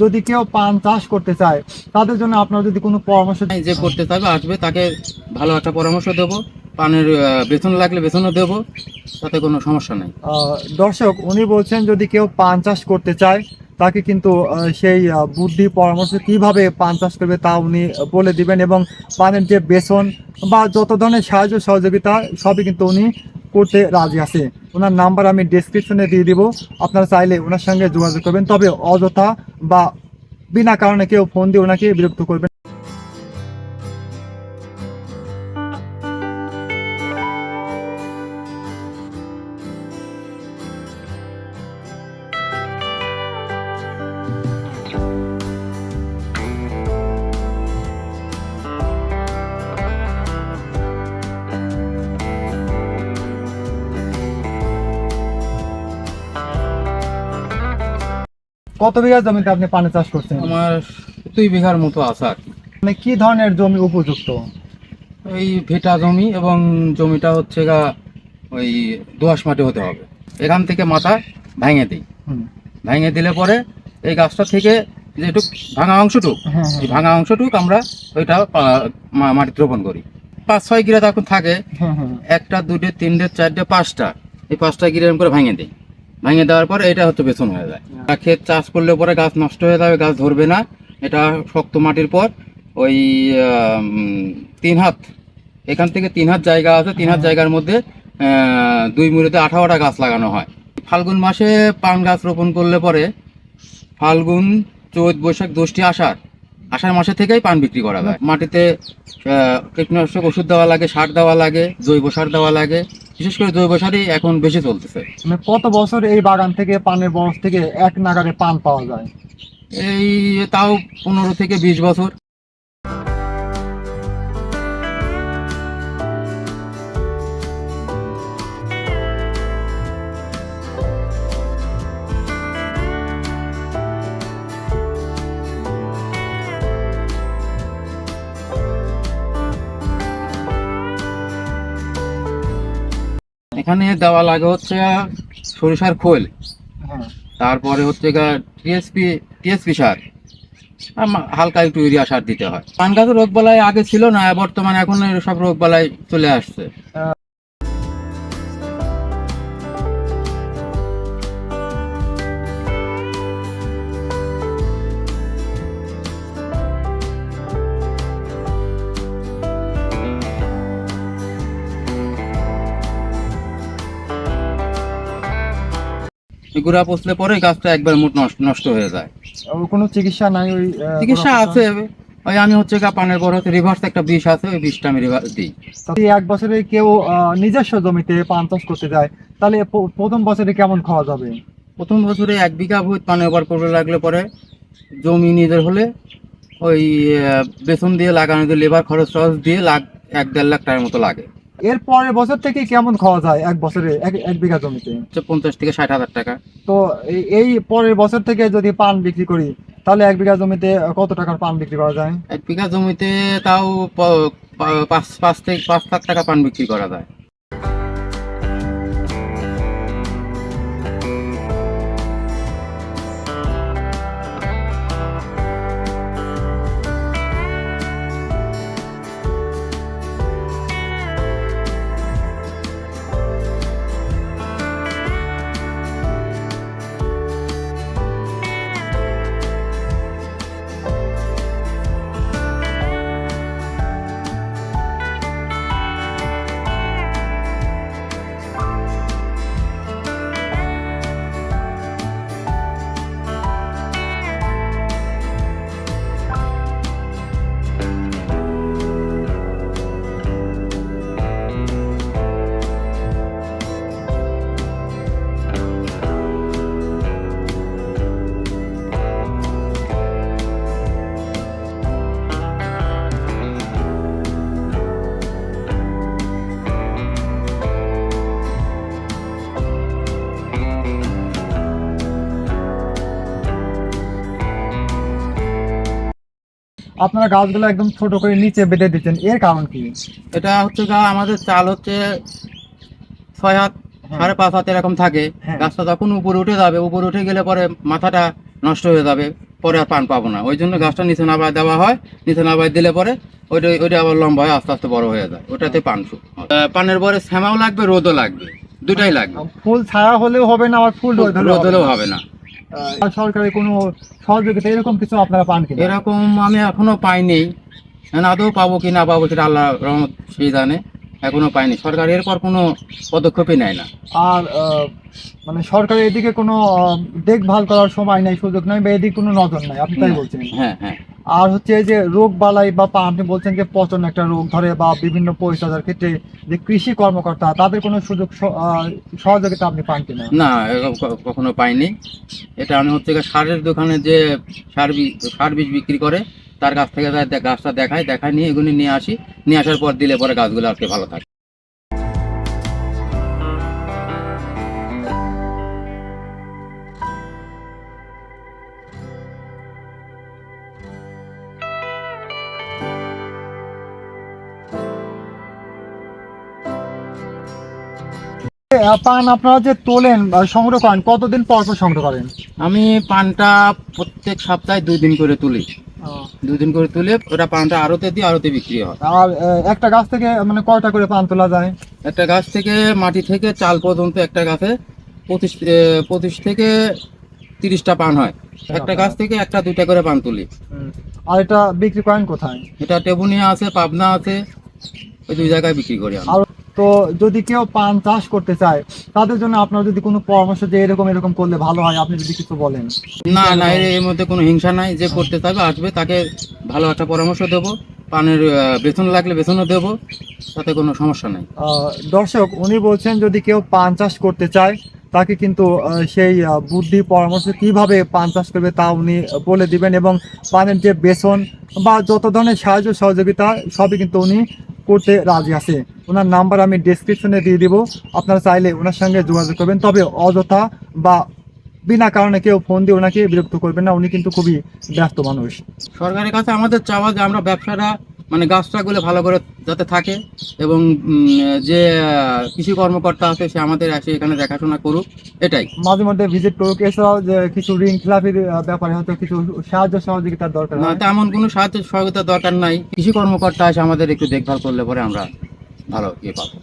যদি কেউ পান চাষ করতে চায় তাদের জন্য আপনার যদি কোনো পরামর্শ যে করতে চাইবে আসবে তাকে ভালো একটা পরামর্শ দেবো। পানের বেতন লাগলে বেতনও দেবো তাতে কোনো সমস্যা নেই। দর্শক উনি বলছেন যদি কেউ পান চাষ করতে চায় তাকে কিন্তু সেই বুদ্ধি পরামর্শ কীভাবে পান চাষ করবে তা উনি বলে দিবেন এবং পানের যে বেসন বা যত ধরনের সাহায্য সহযোগিতা সবই কিন্তু উনি করতে রাজি আছে। ওনার নাম্বার আমি ডিসক্রিপশনে দিয়ে দিব। আপনারা চাইলে ওনার সঙ্গে যোগাযোগ করবেন। তবে অযথা বা বিনা কারণে কেউ ফোন দিয়ে ওনাকে বিরক্ত করবেন কত বিঘা জমিতে আপনি পানি চাষ করছেন? আমার দুই বিঘার মতো আছে আর কি। মানে কি ধরনের জমি উপযুক্ত? ওই ভেটা জমি এবং জমিটা হচ্ছে গা ওই দোয়াশ মাটি হতে হবে। এখান থেকে মাথা ভেঙে দিই। ভেঙে দিলে পরে এই গাছটা থেকে যেটুক ভাঙা অংশটুক হ্যাঁ এই ভাঙা অংশটুক আমরা ওইটা মাটিতে রোপণ করি। পাঁচ ছয় গিরা তখন থাকে। হ্যাঁ হ্যাঁ। একটা দুটো তিনটে চারটে পাঁচটা। এই পাঁচটা গিরে করে ভেঙে দিই। ভেঙে দেওয়ার পরে এটা হচ্ছে বেতন হয়ে যায়। আর ক্ষেত চাষ করলে পরে গাছ নষ্ট হয়ে যাবে গাছ ধরবে না। এটা শক্ত মাটির পর ওই তিন হাত এখান থেকে তিন হাত জায়গা আছে তিন হাত জায়গার মধ্যে দুই মুড়িতে আঠারোটা গাছ লাগানো হয়। ফাল্গুন মাসে পান গাছ রোপণ করলে পরে ফাল্গুন চৈত বৈশাখ দশটি আষাঢ় আষাঢ় মাসে থেকেই পান বিক্রি করা যায়। মাটিতে কীটনাশক ওষুধ দেওয়া লাগে সার দেওয়া লাগে জৈব সার দেওয়া লাগে। বিশেষ করে জৈব সারই এখন বেশি চলতেছে। মানে কত বছর এই বাগান থেকে পানের বস থেকে এক নাগারে পান পাওয়া যায়? এই তাও পনেরো থেকে বিশ বছর। এখানে দেওয়া লাগে হচ্ছে সরিষার খোল। হ্যাঁ। তারপরে হচ্ছে গা টিএসপি টিএসপি সার। হালকা একটু ইউরিয়া সার দিতে হয়। পান গাছের রোগ বালাই আগে ছিল না বর্তমানে এখন সব রোগ বালাই চলে আসছে। গুড়া পচলে পরে গাছটা একবার মুট নষ্ট- নষ্ট হয়ে যায়। কোনো চিকিৎসা নাই ওই চিকিৎসা আছে। ওই আমি হচ্ছে পানের বড় হচ্ছে রিভার্স একটা বিষ আছে ওই বিষটা আমি রিভার্স দিই। এক বছরে কেউ নিজস্ব জমিতে পান চাষ করতে যায় তাহলে প্রথম বছরে কেমন খাওয়া যাবে? প্রথম বছরে এক বিঘা ভূত পানে ওভার করতে লাগলে পরে জমি নিজের হলে ওই বেতন দিয়ে লাগানো লেবার খরচ টরচ দিয়ে লাখ এক দেড় লাখ টাকার মতো লাগে। এর পরের বছর থেকে কেমন খাওয়া যায় এক বছরে এক বিঘা জমিতে? পঞ্চাশ থেকে ষাট হাজার টাকা। তো এই- এই পরের বছর থেকে যদি পান বিক্রি করি তাহলে এক বিঘা জমিতে কত টাকার পান বিক্রি করা যায়? এক বিঘা জমিতে তাও পাঁচ পাঁচ থেকে পাঁচ লাখ টাকা পান বিক্রি করা যায়। আপনারা গাছগুলো একদম ছোট করে নিচে বেঁধে দিচ্ছেন এর কারণ কি? এটা হচ্ছে গা আমাদের চাল হচ্ছে ছয় হাত সাড়ে পাঁচ হাত এরকম থাকে। হ্যাঁ। গাছটা যখন উপরে উঠে যাবে উপরে উঠে গেলে পরে মাথাটা নষ্ট হয়ে যাবে পরে আর পান পাবো না। ওই জন্য গাছটা নিচে নাবায় দেওয়া হয়। নিচে নাবায় দিলে পরে ওইটা ওইটা আবার লম্বা হয় আস্তে আস্তে বড় হয়ে যায়। ওটাতে পান পানের পরে শ্যামাও লাগবে রোদও লাগবে। দুটাই লাগবে। ফুল ছায়া হলেও হবে না আবার ফুল রোদ হলেও হবে না। না কোনো সহযোগিতা এরকম কিছু আপনারা পান কিনা? এরকম আমি এখনও পাইনি। আদৌ পাবো কি না পাবো সেটা আল্লাহ রহমত সে জানে। এখনও পাইনি। সরকার এরপর কোনো পদক্ষেপই নেয় না। আর মানে সরকারের এদিকে কোনো দেখভাল করার সময় নাই সুযোগ নাই বা এদিকে কোনো নজর নাই। আপনি তাই বলছেন? হ্যাঁ হ্যাঁ। আর হচ্ছে যে রোগ বালাই বা আপনি বলছেন যে পচন একটা রোগ ধরে বা বিভিন্ন পরিচর্যার ক্ষেত্রে যে কৃষি কর্মকর্তা, তাদের কোনো সুযোগ সহযোগিতা আপনি পান কিনা? না কখনো পাইনি। এটা আমি হচ্ছে সারের দোকানে যে সার সার বীজ বিক্রি করে, তার কাছ থেকে গাছটা দেখায় দেখায় নিয়ে এগুলি নিয়ে আসি। নিয়ে আসার পর দিলে পরে গাছগুলো আর কি ভালো থাকে। পান আপনারা যে তোলেন বা সংগ্রহ করেন কতদিন পর পর সংগ্রহ করেন? আমি পানটা প্রত্যেক সপ্তাহে দুই দিন করে তুলি। দুই দিন করে তুলে ওটা পানটা আড়তে দিই আড়তে বিক্রি হয়। আর একটা গাছ থেকে মানে কয়টা করে পান তোলা যায়? একটা গাছ থেকে মাটি থেকে চাল পর্যন্ত একটা গাছে পঁচিশ পঁচিশ থেকে তিরিশটা পান হয়। একটা গাছ থেকে একটা দুইটা করে পান তুলি। আর এটা বিক্রি করেন কোথায়? এটা টেবুনিয়া আছে পাবনা আছে ওই দুই জায়গায় বিক্রি করি আর তো যদি কেউ পান চাষ করতে চায় তাদের জন্য আপনার যদি কোনো পরামর্শ যে এরকম এরকম করলে ভালো হয় আপনি যদি কিছু বলেন। না না এর মধ্যে কোনো হিংসা নাই যে করতে চাইবে আসবে তাকে ভালো একটা পরামর্শ দেবো পানের বেতন লাগলে বেতনও দেবো তাতে কোনো সমস্যা নেই। দর্শক উনি বলছেন যদি কেউ পান চাষ করতে চায় তাকে কিন্তু সেই বুদ্ধি পরামর্শ কীভাবে পান চাষ করবে তা উনি বলে দিবেন এবং পানের যে বেসন বা যত ধরনের সাহায্য সহযোগিতা সবই কিন্তু উনি করতে রাজি আছে। ওনার নাম্বার আমি ডিসক্রিপশনে দিয়ে দিব। আপনারা চাইলে ওনার সঙ্গে যোগাযোগ করবেন। তবে অযথা বা বিনা কারণে কেউ ফোন দিয়ে ওনাকে বিরক্ত করবেন না। উনি কিন্তু খুবই ব্যস্ত মানুষ। সরকারের কাছে আমাদের চাওয়া যে আমরা ব্যবসাটা মানে গাছটাগুলো ভালো করে যাতে থাকে এবং যে কৃষি কর্মকর্তা আছে সে আমাদের আসে এখানে দেখাশোনা করুক এটাই। মাঝে মধ্যে ভিজিট করুক এছাড়াও যে কিছু ঋণ খেলাপির ব্যাপারে হয়তো কিছু সাহায্য সহযোগিতার দরকার না তেমন কোনো সাহায্য সহযোগিতার দরকার নাই। কৃষি কর্মকর্তা এসে আমাদের একটু দেখভাল করলে পরে আমরা ভালো ইয়ে পাবো।